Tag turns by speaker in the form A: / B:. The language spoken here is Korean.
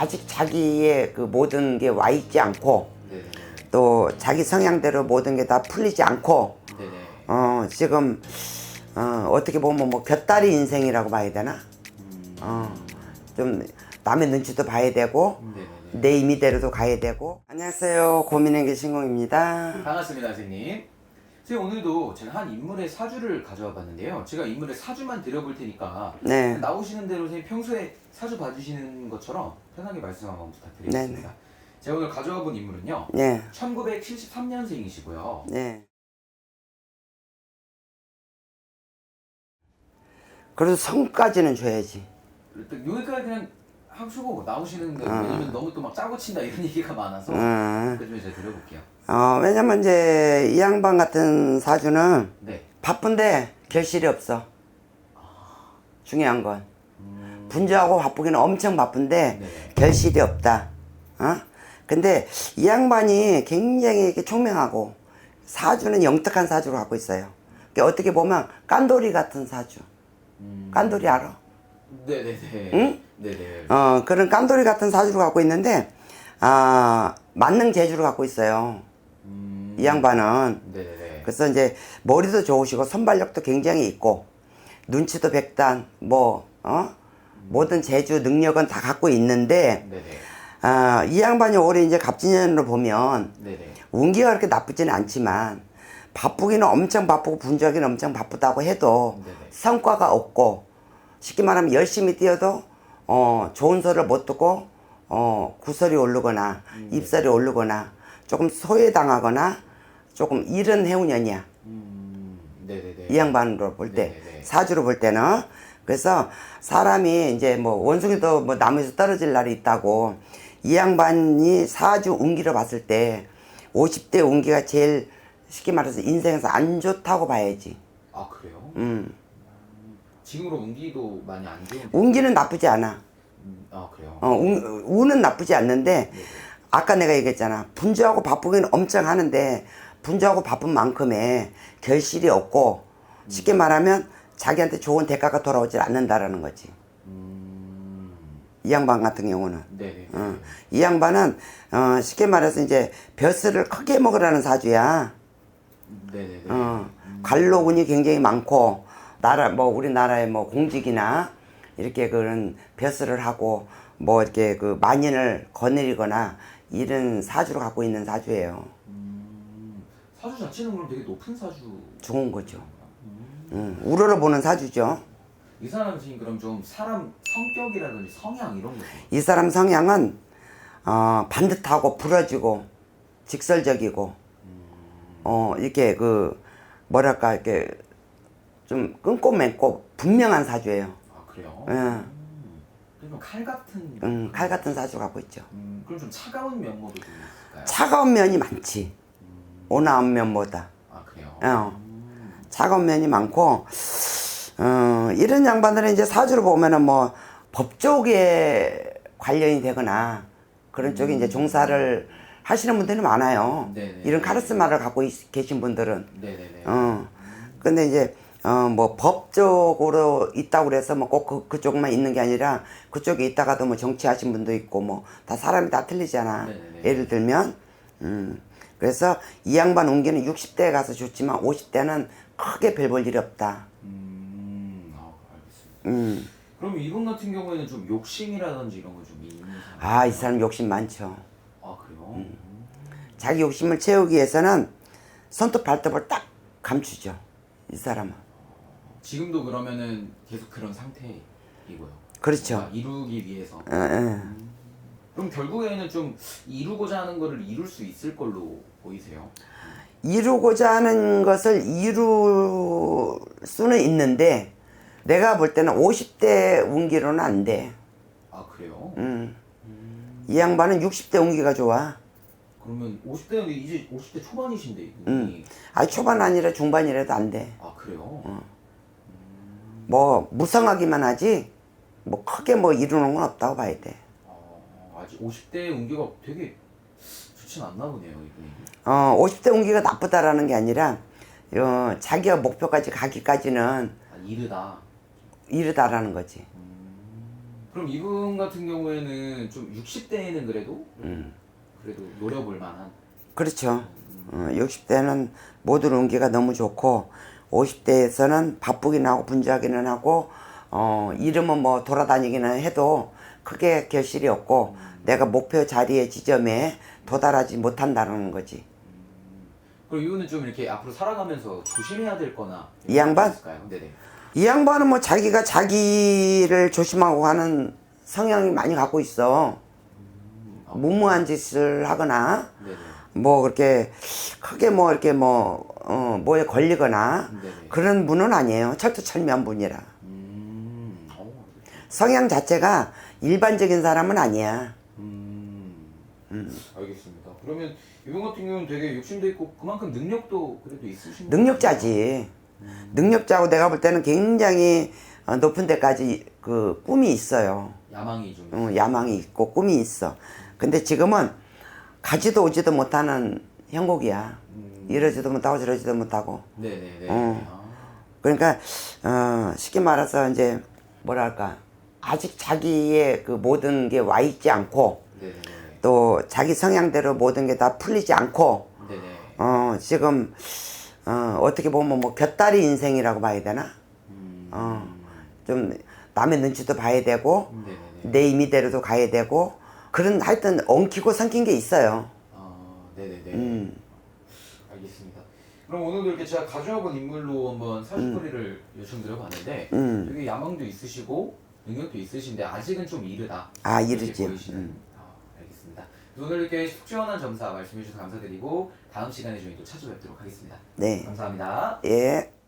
A: 아직 자기의 그 모든 게 와 있지 않고
B: 네네.
A: 또 자기 성향대로 모든 게 다 풀리지 않고
B: 네네.
A: 어 지금 어 어떻게 보면 뭐 곁다리 인생이라고 봐야 되나
B: 음.
A: 어좀 남의 눈치도 봐야 되고
B: 네네네.
A: 내 임의대로도 가야 되고 안녕하세요 고민행기 신공입니다
B: 반갑습니다, 선생님. 선생님 오늘도 제가 한 인물의 사주를 가져와 봤는데요. 제가 인물의 사주만 드려볼 테니까
A: 네
B: 나오시는 대로 선생님 평소에 사주 봐주시는 것처럼 편하게 말씀 한번 부탁드리겠습니다.
A: 네네.
B: 제가 오늘 가져와 본 인물은요.
A: 네,
B: 1973년생이시고요.
A: 네. 그래도 성까지는 줘야지
B: 여기까지 그냥 하시고 나오시는데
A: 아.
B: 왜냐면 너무 또 막 짜고 친다 이런 얘기가 많아서
A: 어,
B: 그 중에 제가 드려볼게요.
A: 어 왜냐면 이제 이 양반 같은 사주는
B: 네.
A: 바쁜데 결실이 없어 중요한 건
B: 음,
A: 분주하고 바쁘기는 엄청 바쁜데
B: 네.
A: 결실이 없다. 어? 근데 이 양반이 굉장히 이렇게 총명하고 사주는 영특한 사주를 갖고 있어요. 그러니까 어떻게 보면 깐돌이 같은 사주.
B: 음,
A: 깐돌이 알아?
B: 네네네.
A: 응?
B: 네네.
A: 어, 그런 깐돌이 같은 사주를 갖고 있는데, 아, 만능 재주를 갖고 있어요.
B: 음,
A: 이 양반은.
B: 네네네.
A: 그래서 이제 머리도 좋으시고 선발력도 굉장히 있고, 눈치도 백단, 뭐, 어? 모든 재주, 능력은 다 갖고 있는데,
B: 네네.
A: 아, 이 양반이 올해 이제 갑진년으로 보면
B: 네네.
A: 운기가 그렇게 나쁘지는 않지만 바쁘기는 엄청 바쁘고 분주하기는 엄청 바쁘다고 해도
B: 네네.
A: 성과가 없고 쉽게 말하면 열심히 뛰어도 어, 좋은 소리를 못 듣고 어, 구설이 오르거나 입설이 오르거나 조금 소외당하거나 조금 이른 해운년이야.
B: 음, 네네네.
A: 이 양반으로 볼 때,
B: 네네네.
A: 사주로 볼 때는. 그래서 사람이 이제 뭐 원숭이도 뭐 나무에서 떨어질 날이 있다고 이 양반이 사주 운기로 봤을 때 50대 운기가 제일 쉽게 말해서 인생에서 안 좋다고 봐야지.
B: 아 그래요?
A: 음.
B: 지금으로 운기도 많이 안 좋은데.
A: 운기는 나쁘지 않아.
B: 음, 아 그래요?
A: 어, 운, 운은 나쁘지 않는데 아까 내가 얘기했잖아. 분주하고 바쁘기는 엄청 하는데 분주하고 바쁜 만큼의 결실이 없고 쉽게 말하면 자기한테 좋은 대가가 돌아오질 않는다라는 거지.
B: 음,
A: 이 양반 같은 경우는.
B: 네네.
A: 어, 이 양반은 어, 쉽게 말해서 이제 벼슬을 크게 먹으라는 사주야.
B: 네네네.
A: 어, 관로운이 굉장히 많고 나라 뭐 우리나라의 뭐 공직이나 이렇게 그런 벼슬을 하고 뭐 이렇게 그 만인을 거느리거나 이런 사주를 갖고 있는 사주예요.
B: 음, 사주 자체는 그럼 되게 높은 사주.
A: 좋은 거죠. 음, 우러러 보는 사주죠.
B: 이 사람 지금 그럼 좀 사람 성격이라든지 성향 이런 거.
A: 이 사람 성향은 어, 반듯하고 부러지고 직설적이고 어 이렇게 그 뭐랄까 이렇게 좀 끊고 맺고 분명한 사주예요.
B: 아 그래요?
A: 예.
B: 음, 그럼 칼 같은.
A: 음, 칼 같은 사주 갖고 있죠.
B: 음, 그럼 좀 차가운 면모도 좀 있을까요?
A: 차가운 면이 많지. 온화한 면보다.
B: 아 그래요?
A: 어.
B: 음,
A: 차가운 면이 많고 어, 이런 양반들은 이제 사주를 보면은 뭐법 쪽에 관련이 되거나 그런 쪽에 이제 종사를 하시는 분들이 많아요.
B: 네네.
A: 이런 카리스마를 갖고 있- 계신 분들은
B: 네네네.
A: 어. 근데 이제 어 뭐 법적으로 있다고 그래서 뭐 꼭 그, 그쪽만 있는 게 아니라 그쪽에 있다가도 뭐 정치하신 분도 있고 뭐 다 사람이 다 틀리잖아.
B: 네네네.
A: 예를 들면 음. 그래서 이 양반 운기는 60대에 가서 좋지만 50대는 크게 별 볼 일이 없다.
B: 음, 아, 알겠습니다.
A: 음.
B: 그럼 이분 같은 경우에는 좀 욕심이라든지 이런 거 좀 있는 사람?
A: 아, 이 사람 욕심 많죠.
B: 아 그래요? 음.
A: 자기 욕심을 채우기 위해서는 손톱 발톱을 딱 감추죠. 이 사람은.
B: 지금도 그러면은 계속 그런 상태이고요.
A: 그렇죠.
B: 이루기 위해서.
A: 예, 예.
B: 그럼 결국에는 좀 이루고자 하는 거를 이룰 수 있을 걸로 보이세요?
A: 이루고자 하는 것을 이룰 수는 있는데 내가 볼 때는 50대 운기로는 안 돼.
B: 아 그래요?
A: 음. 이 양반은 60대 운기가 좋아.
B: 그러면 50대는 이제 50대 초반이신데
A: 음. 아 초반 아니라 중반이라도 안 돼.
B: 아 그래요?
A: 뭐 무성하기만 하지 뭐 크게 뭐 이루는 건 없다고 봐야 돼.
B: 아, 아직 50대 운기가 되게 좋진 않나 보네요 이분이.
A: 어 50대 운기가 나쁘다라는 게 아니라 어, 자기가 목표까지 가기까지는
B: 아 이르다.
A: 이르다라는 거지.
B: 음, 그럼 이분 같은 경우에는 좀 60대에는 그래도
A: 음.
B: 그래도 노려볼 만한
A: 그렇죠. 어, 60대는 모든 운기가 너무 좋고 50대에서는 바쁘기는 하고 분주하기는 하고 어, 이름은 뭐 돌아다니기는 해도 크게 결실이 없고 내가 목표 자리의 지점에 도달하지 못한다는 거지.
B: 그럼 이분은 좀 이렇게 앞으로 살아가면서 조심해야 될 거나
A: 이 양반?
B: 있을까요? 네네.
A: 이 양반은 뭐 자기가 자기를 조심하고 하는 성향이 많이 갖고 있어. 무모한 짓을 하거나
B: 네네.
A: 뭐 그렇게 크게 뭐 이렇게 뭐 어, 뭐에 걸리거나
B: 네네.
A: 그런 분은 아니에요. 철두철미한 분이라.
B: 음. 어,
A: 성향 자체가 일반적인 사람은 아니야.
B: 음. 알겠습니다. 그러면 이분 같은 경우는 되게 욕심도 있고 그만큼 능력도 그래도 있으신
A: 능력자지. 능력자고 내가 볼 때는 굉장히 어, 높은 데까지 그 꿈이 있어요.
B: 야망이 좀
A: 어, 야망이 있고 꿈이 있어. 근데 지금은 가지도 오지도 못하는 형국이야. 이러지도 못하고 저러지도 못하고.
B: 네네네.
A: 어.
B: 아.
A: 그러니까 어, 쉽게 말해서 이제 뭐랄까 아직 자기의 그 모든 게 와 있지 않고
B: 네네네.
A: 또 자기 성향대로 모든 게 다 풀리지 않고
B: 네네.
A: 어 지금 어 어떻게 보면 뭐 곁다리 인생이라고 봐야 되나
B: 음.
A: 어 좀 남의 눈치도 봐야 되고
B: 네네네.
A: 내 임의대로도 가야 되고 그런 하여튼 엉키고 삼킨 게 있어요
B: 아, 네네네.
A: 음.
B: 알겠습니다. 그럼 오늘도 이렇게 제가 가져와 본 인물로 한번 사주거리를 요청드려봤는데
A: 음.
B: 되게 야망도 있으시고 능력도 있으신데 아직은 좀 이르다.
A: 아,
B: 이렇게
A: 이르지.
B: 보이시는.
A: 음.
B: 아, 알겠습니다. 오늘 이렇게 속 시원한 점사 말씀해 주셔서 감사드리고 다음 시간에 저희 또 찾아뵙도록 하겠습니다.
A: 네
B: 감사합니다.
A: 예.